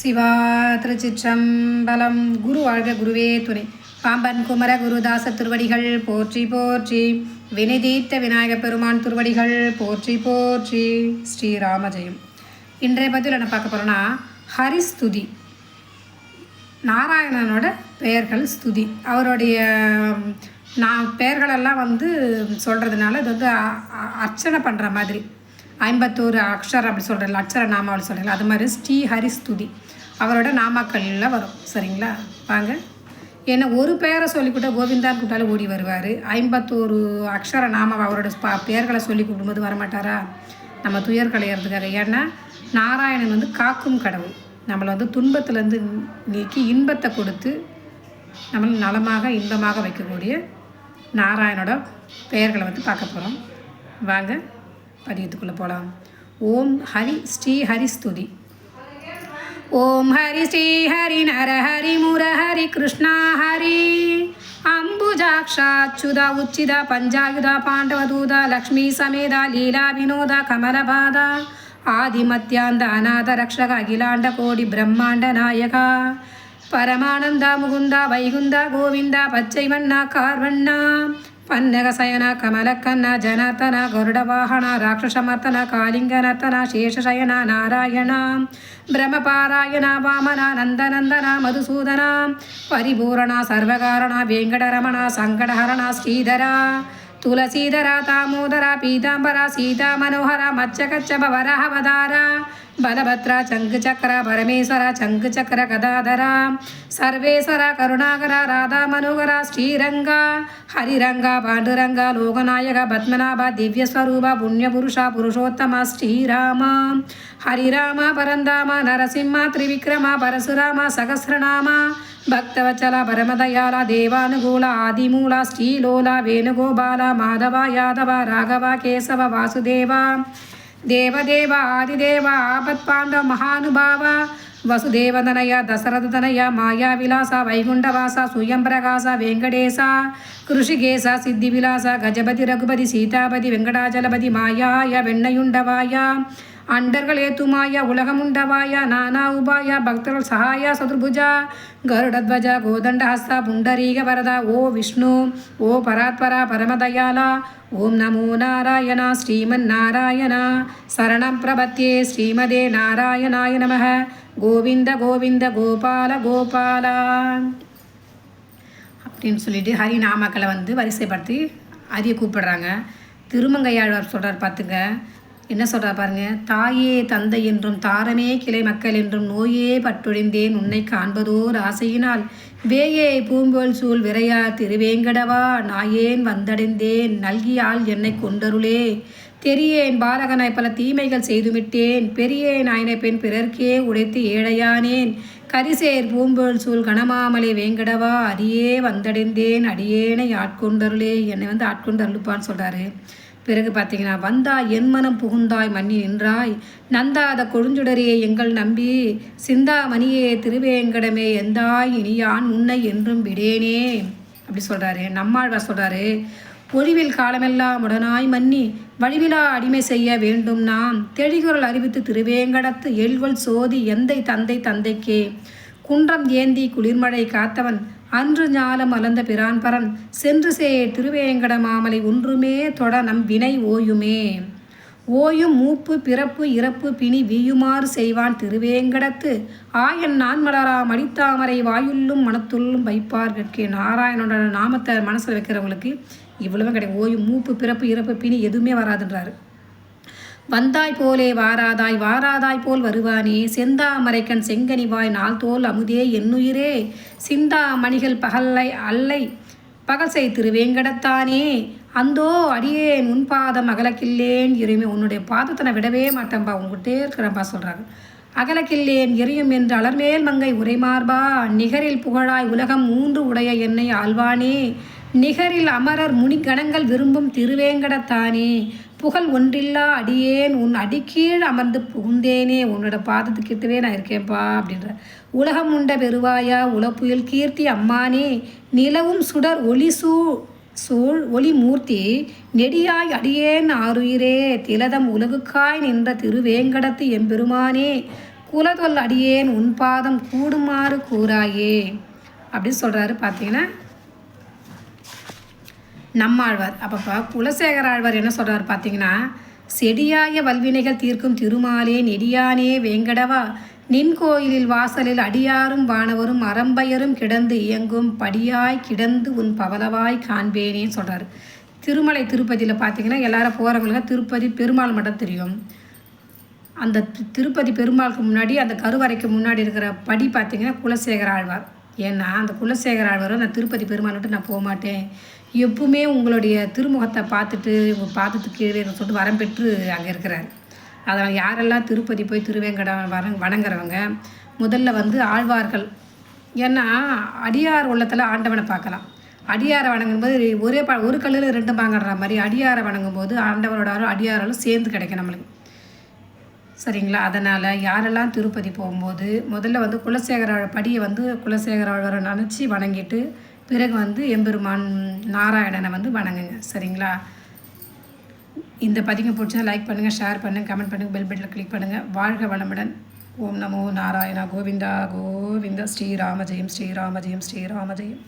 சிவா திருச்சிற்றம்பலம் குரு வாழ்க குருவே துணை. பாம்பன் குமர குருதாச திருவடிகள் போற்றி போற்றி. வினைதீர்த்த விநாயகப் பெருமான் திருவடிகள் போற்றி போற்றி. ஸ்ரீராமஜெயம் இன்றைய பதில் என்ன பார்க்க போகிறோன்னா ஹரிஸ்துதி. நாராயணனோட பெயர்கள் ஸ்துதி. அவருடைய நான் பெயர்களெல்லாம் வந்து சொல்கிறதுனால இது வந்து அ- அர்ச்சனை பண்ணுற மாதிரி. ஐம்பத்தோரு அக்ஷரம் அப்படி சொல்கிறேன் அக்ஷர நாமாவளி சொல்கிறேன் அது மாதிரி ஸ்ரீ ஹரிஸ்துதி அவரோட நாமக்கல்ல வரும். சரிங்களா? வாங்க. ஏன்னா ஒரு பெயரை சொல்லிக்கூட கோவிந்தான் கூப்பிட்டாலும் ஓடி வருவார். ஐம்பத்தோரு அக்ஷர நாம அவரோட பா பெயர்களை சொல்லி கூப்பிடும்போது வரமாட்டாரா? நம்ம துயர் களையிறதுக்காக ஏன்னா நாராயணன் வந்து காக்கும் கடவுள். நம்மளை வந்து துன்பத்துலேருந்து நீக்கி இன்பத்தை கொடுத்து நம்மளை நலமாக இன்பமாக வைக்கக்கூடிய நாராயணோட பெயர்களை வந்து பார்க்க போகிறோம் வாங்க பதியத்துக்குள்ளே போகலாம் ஓம் ஹரி ஸ்ரீ ஹரிஸ்துதி ఓం హరి శ్రీ హరి నర హరి ముర హరి కృష్ణ హరి. అంబుజాక్షాచ్యుత ఉచ్చిత పంజాయుధ పాండవదూత లక్ష్మీ సమేత లీలా వినోద కమలబాధ ఆదిమత్యాంద అనాథ రక్షక అఖిలాండ కోడి బ్రహ్మాండ నాయక. పరమానంద ముగుంద వైగుంద గోవింద పచ్చైవన్న కార్వణ పన్నగశయన కమలక్కన్న జనార్దన గరుడవాహన రాక్షసమర్తన కాళింగనర్తన శేషశయన నారాయణ బ్రహ్మపారాయణ వామన నందనందన మధుసూదన పరిపూరణ సర్వకారణ వెంకటరమణ సంకటహరణ శ్రీధర తులసీధర తామోదర పీతాంబర సీతా మనోహర బలభద్ర చంకచక్ర పరమేశ్వర చంకచక్ర గదాధర సర్వేశ్వర కరుణాకర రాధా మనోహర శ్రీరంగ హరిరంగ పాండురంగ లోకనాయక పద్మనాభ దివ్యస్వరూప పుణ్యపురుష పురుషోత్తమ శ్రీరామ హరిరామ పరంధామ నరసింహ త్రివిక్రమ పరశురామ సహస్రనామ భక్తవచల పరమదయాల దేవానుగూల ఆదిమూల శ్రీలోల వేణుగోపాల మాధవ యాదవ రాఘవ కేశవ వాసుదేవ దేవదేవ ఆదిదేవ ఆపత్పాండవ మహానుభావ వసుదేవదనయ దశరథనయ మాయా విలాస వైగుండవాస సూయంప్రకాస వెంకటేశ కృషిగేస సిద్ధి విలాస గజపతి రఘుపతి సీతాపతి వెంకటాచలపతి మాయాయ వెన్నయుండవాయ ರಘುಪತಿ ಸೀತಾಪತಿ ವೆಂಕಟಾಚಲಪತಿ ಮಾಯಾಯ வெண்ணையுண்டவாய அண்டர்கள் ஏத்துமாய உலகமுண்டவாய நானா உபாய பக்தர்கள் சகாய சதுர்புஜா கருடத்வஜ கோதண்டஹஸ்த புண்டரீக வரத ஓ விஷ்ணு ஓ பராத்பரா பரமதயாலா ஓம் நமோ நாராயண ஸ்ரீமன் நாராயண சரணம் பிரபத்தியே ஸ்ரீமதே நாராயணாய நமः கோவிந்த கோவிந்த கோபால கோபாலா அப்படின்னு சொல்லிட்டு ஹரி நாமக்களை வந்து வரிசைப்படுத்தி ஹரியை கூப்பிடுறாங்க திருமங்கையாழ்வார் சொல்கிறார் பார்த்துங்க என்ன சொல்கிறார் பாருங்க? தாயே தந்தை என்றும் தாரமே கிளை மக்கள் என்றும் நோயே பட்டொழிந்தேன் உன்னை காண்பதோர் ஆசையினால். வேயே பூம்போல் சூழ் விரையா திருவேங்கடவா நாயேன் வந்தடைந்தேன் நல்கியால் என்னை கொண்டருளே. தெரியேன் பாலகனாய் பல தீமைகள் செய்துவிட்டேன் பெரியேன் ஆயின பெண் பிறர்க்கே உடைத்து ஏழையானேன். கரிசேர் பூம்பொல் சூழ் கணமாமலை வேங்கடவா அடியே வந்தடைந்தேன் அடியேனை ஆட்கொண்டருளே என்னை வந்து ஆட்கொண்டு அருளுப்பான்னு சொல்கிறாரு பிறகு பார்த்தீங்கன்னா வந்தா என் மனம் புகுந்தாய் மன்னி நின்றாய். நந்தாத கொழுஞ்சுடரியை எங்கள் நம்பி. சிந்தாமணியே திருவேங்கடமே எந்தாய். இனியான் உன்னை என்றும் விடேனே. அப்படி சொல்கிறாரு நம்மாழ்வார் சொல்கிறாரு ஒழிவில் காலமெல்லாம் உடனாய் மன்னி. வழிவிலா அடிமை செய்ய வேண்டும் நாம் தெளிகுரல் அறிவித்து திருவேங்கடத்து எழ்வல் சோதி எந்தை தந்தை தந்தைக்கே. குன்றம் ஏந்தி குளிர்மழை காத்தவன். அன்று ஞாலம் அலந்த பிரான்பரன் சென்று சே திருவேங்கட மாமலை ஒன்றுமே தொட நம் வினை ஓயுமே. ஓயும் மூப்பு பிறப்பு இறப்பு பிணி வீயுமாறு செய்வான் திருவேங்கடத்து. ஆயன் நான்மலரா மடித்தாமரை வாயுள்ளும் மனத்துள்ளும் வைப்பார்கட்கே. நாராயணனோட நாமத்தை மனசில் வைக்கிறவங்களுக்கு இவ்வளவும் கிடையாது. ஓயும் மூப்பு பிறப்பு இறப்பு பிணி எதுவுமே வராதுன்றாரு. வந்தாய் போலே வாராதாய் வாராதாய் போல் வருவானே. செந்தாமரைக்கண் செங்கனிவாய் நாள் தோல் அமுதே என்னுயிரே. சிந்தா மணிகள் பகல்லை அல்லை பகசை திருவேங்கடத்தானே. அந்தோ அடியேன் உன் பாதம் அகலக்கில்லேன். எரியுமே உன்னுடைய பாதத்தை நான் விடவே மாட்டேன்பா. உங்ககிட்டே இருக்கிறப்பா சொல்கிறாங்க அகலக்கில்லேன் எரியும் என்று அலர்மேல் மங்கை உரைமார்பா. நிகரில் புகழாய் உலகம் மூன்று உடைய என்னை ஆழ்வானே நிகரில் அமரர் முனிகணங்கள் விரும்பும் திருவேங்கடத்தானே. புகழ் ஒன்றில்லா அடியேன் உன் அடிக்கீழ் அமர்ந்து புகுந்தேனே. உன்னோட பாதத்துக்கிட்டவே நான் இருக்கேன்ப்பா அப்படின்ற. உலகம் உண்ட பெருவாயா உலப்புயல் கீர்த்தி அம்மானே. நிலவும் சுடர் ஒளி சூ சூழ் ஒளி மூர்த்தி. நெடியாய் அடியேன் ஆருயிரே திலதம் உலகுக்காய் நின்ற திருவேங்கடத்து எம்பெருமானே குலதொல் அடியேன் உன் பாதம் கூடுமாறு கூறாயே. அப்படின்னு சொல்கிறாரு பார்த்தீங்கன்னா நம்மாழ்வார். அப்பப்போ குலசேகர ஆழ்வார் என்ன சொல்கிறார் பார்த்தீங்கன்னா செடியாய வல்வினைகள் தீர்க்கும் திருமாலே நெடியானே வேங்கடவா. நின் கோயிலில் வாசலில் அடியாரும் வானவரும் அறம்பயரும் கிடந்து இயங்கும் படியாய் கிடந்து உன் பவலவாய் காண்பேனேன்னு சொல்கிறார் திருமலை திருப்பதியில் பார்த்தீங்கன்னா எல்லாரும் போகிறவங்களுக்கு திருப்பதி பெருமாள் மட்டும் தெரியும். அந்த திருப்பதி பெருமாளுக்கு முன்னாடி அந்த கருவறைக்கு முன்னாடி இருக்கிற படி பார்த்தீங்கன்னா குலசேகர ஆழ்வார் ஏன்னா அந்த குலசேகர ஆழ்வார் நான் திருப்பதி பெருமாள் விட்டு நான் போக மாட்டேன் எப்பவுமே உங்களுடைய திருமுகத்தை பார்த்துட்டு உங்கள் கீழே சொல்லிட்டு வரம் பெற்று அங்கே இருக்கிறார். அதனால் யாரெல்லாம் திருப்பதி போய் திருவேங்கட வர வணங்குறவங்க முதல்ல வந்து ஆழ்வார்கள். ஏன்னா அடியார் உள்ளத்தில் ஆண்டவனை பார்க்கலாம். அடியாரை வணங்கும்போது ஒரே ப ஒரு கல்லில் ரெண்டு பாங்கன்ற மாதிரி அடியாரை வணங்கும்போது போது ஆண்டவனோட அடியாராலும் சேர்ந்து கிடைக்கும் நம்மளுக்கு. சரிங்களா? அதனால் யாரெல்லாம் திருப்பதி போகும்போது முதல்ல வந்து குலசேகர படியை வந்து குலசேகர நினச்சி வணங்கிட்டு பிறகு வந்து எம்பெருமான் நாராயணனை வந்து வணங்குங்க. சரிங்களா? இந்த பதிவு பிடிச்சா லைக் பண்ணுங்கள் ஷேர் பண்ணுங்கள் கமெண்ட் பண்ணுங்கள் பெல் பட்டனில் கிளிக் பண்ணுங்கள் வாழ்க வளமுடன். ஓம் நமோ நாராயணா கோவிந்தா கோவிந்தா ஸ்ரீராம ஜெயம் ஸ்ரீராம ஜெயம் ஸ்ரீராம ஜெயம்